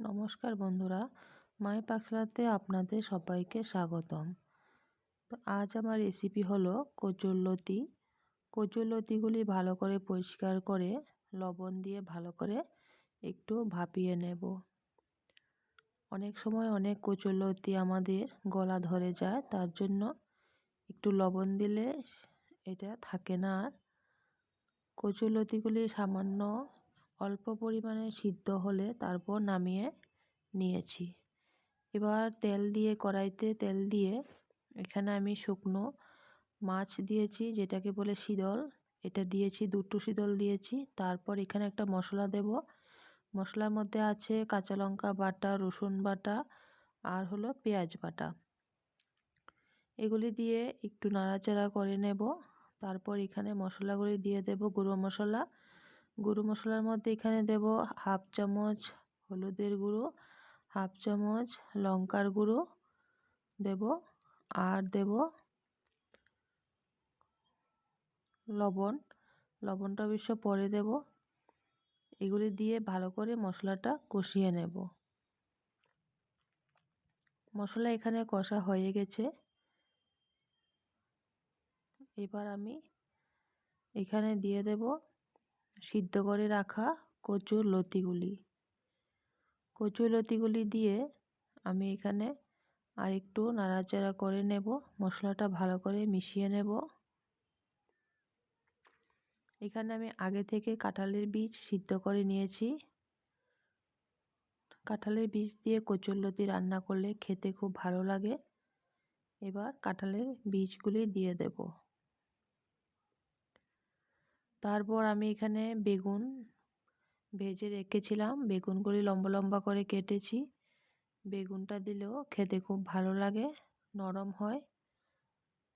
নমস্কার বন্ধুরা, মাই পাকশালাতে আপনাদের সবাইকে স্বাগতম। তো আজ আমার রেসিপি হলো কচুরলতি কচুরলতিগুলি ভালো করে পরিষ্কার করে, লবণ দিয়ে ভালো করে একটু ভাপিয়ে নেব। অনেক সময় অনেক কচুরলতি আমাদের গলা ধরে যায়, তার জন্য একটু লবণ দিলে এটা থাকে না। আর কচুরলতিগুলি সামান্য অল্প পরিমাণে সিদ্ধ হলে তারপর নামিয়ে নিয়েছি। এবার তেল দিয়ে, কড়াইতে তেল দিয়ে এখানে আমি শুকনো মাছ দিয়েছি, যেটাকে বলে শীতল এটা দিয়েছি, দুটো শীতল দিয়েছি। তারপর এখানে একটা মশলা দেব। মশলার মধ্যে আছে কাঁচা লঙ্কা বাটা, রসুন বাটা আর হলো পেঁয়াজ বাটা। এগুলি দিয়ে একটু নাড়াচাড়া করে নেব। তারপর এখানে মশলাগুলি দিয়ে দেব। গুঁড়ো মশলা গুঁড়ো মশলার মধ্যে এখানে দেব হাফ চামচ হলুদের গুঁড়ো, হাফ চামচ লঙ্কার গুঁড়ো দেব আর দেব লবণ। লবণটা অবশ্য পরে দেব। এগুলি দিয়ে ভালো করে মশলাটা কষিয়ে নেব। মশলা এখানে কষা হয়ে গেছে। এবার আমি এখানে দিয়ে দেব সিদ্ধ করে রাখা কচুর লতিগুলি। কচুর লতিগুলি দিয়ে আমি এখানে আর একটু নাড়াচাড়া করে নেব, মশলাটা ভালো করে মিশিয়ে নেব। এখানে আমি আগে থেকে কাঁঠালের বীজ সিদ্ধ করে নিয়েছি। কাঁঠালের বীজ দিয়ে কচুরলতি রান্না করলে খেতে খুব ভালো লাগে। এবার কাঁঠালের বীজগুলি দিয়ে দেব। তারপর আমি এখানে বেগুন ভেজে রেখেছিলাম। বেগুনগুলি লম্বা লম্বা করে কেটেছি। বেগুনটা দিলেও খেতে খুব ভালো লাগে, নরম হয়।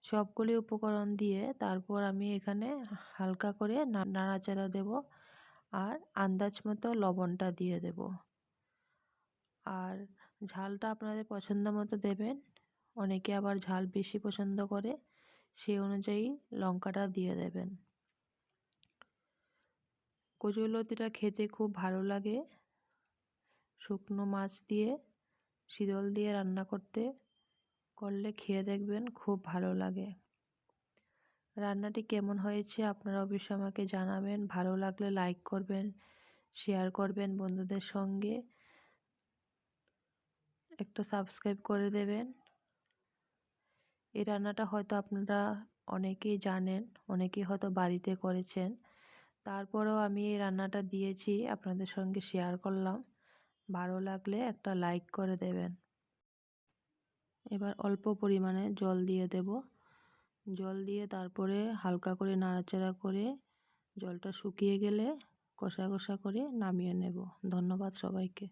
সবগুলি উপকরণ দিয়ে তারপর আমি এখানে হালকা করে নাড়াচাড়া দেব আর আন্দাজ মতো লবণটা দিয়ে দেব। আর ঝালটা আপনাদের পছন্দ মতো দেবেন, অনেকে আবার ঝাল বেশি পছন্দ করে সেই অনুযায়ী লঙ্কাটা দিয়ে দেবেন। কচুরলতিটা খেতে খুব ভালো লাগে। শুকনো মাছ দিয়ে, শীতল দিয়ে রান্না করতে করলে খেয়ে দেখবেন খুব ভালো লাগে। রান্নাটি কেমন হয়েছে আপনারা অবশ্যই আমাকে জানাবেন। ভালো লাগলে লাইক করবেন, শেয়ার করবেন বন্ধুদের সঙ্গে। একটা সাবস্ক্রাইব করে দেবেন। এই রান্নাটা হয়তো আপনারা অনেকেই জানেন, অনেকেই হয়তো বাড়িতে করেছেন। তারপরেও আমি এই রান্নাটা দিয়েছি, আপনাদের সঙ্গে শেয়ার করলাম। ভালো লাগলে একটা লাইক করে দেবেন। এবার অল্প পরিমাণে জল দিয়ে দেব। জল দিয়ে তারপরে হালকা করে নাড়াচাড়া করে জলটা শুকিয়ে গেলে কষা কষা করে নামিয়ে নেব। ধন্যবাদ সবাইকে।